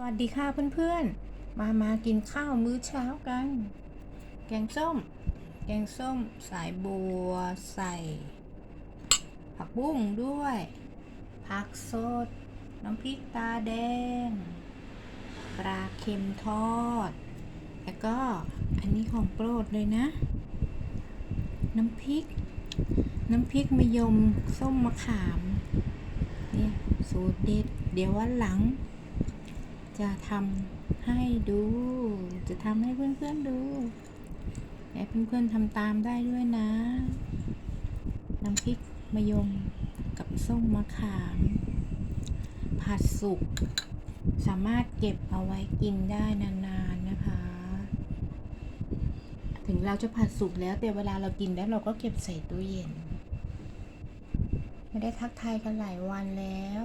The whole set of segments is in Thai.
สวัสดีค่ะเพื่อนๆ มามากินข้าวมื้อเช้ากัน แกงส้ม แกงส้มสายบัวใส่ ผักบุ้งด้วย ผักสด น้ำพริกตาแดง ปลาเค็มทอด แล้วก็อันนี้ของโปรดเลยนะ น้ำพริก น้ำพริกมะยมส้มมะขาม นี่สูตรเด็ด เดี๋ยววันหลัง จะทำให้ดู จะทำให้เพื่อนๆดูและเพื่อนๆทำตามได้ด้วยนะน้ำพริกมะยมกับส้มมะขาม ผัดสุก สามารถเก็บเอาไว้กินได้นานๆนะคะ ถึงเราจะผัดสุกแล้วแต่เวลาเรากินแล้วเราก็เก็บใส่ตู้เย็น ไม่ได้ทักทายกันหลายวันแล้ว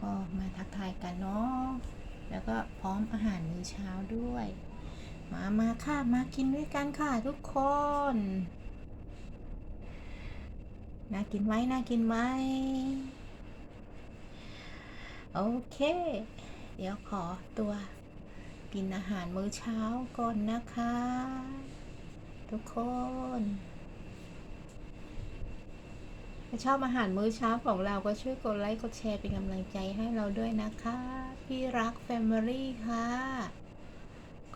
ก็มาทักทายกันเนาะ แล้วก็พร้อมอาหารมื้อเช้าด้วย มามาค่ะ มากินด้วยกันค่ะทุกคน น่ากินไหมน่ากินไหมโอเค เดี๋ยวขอตัวกินอาหารมื้อเช้าก่อนนะคะ ทุกคน ถ้าชอบอาหารมื้อเช้าของเราก็ช่วยกดไลค์กดแชร์เป็นกำลังใจให้เราด้วยนะคะ พี่รักแฟมิลี่ค่ะ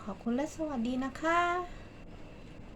ขอบคุณและสวัสดีนะคะ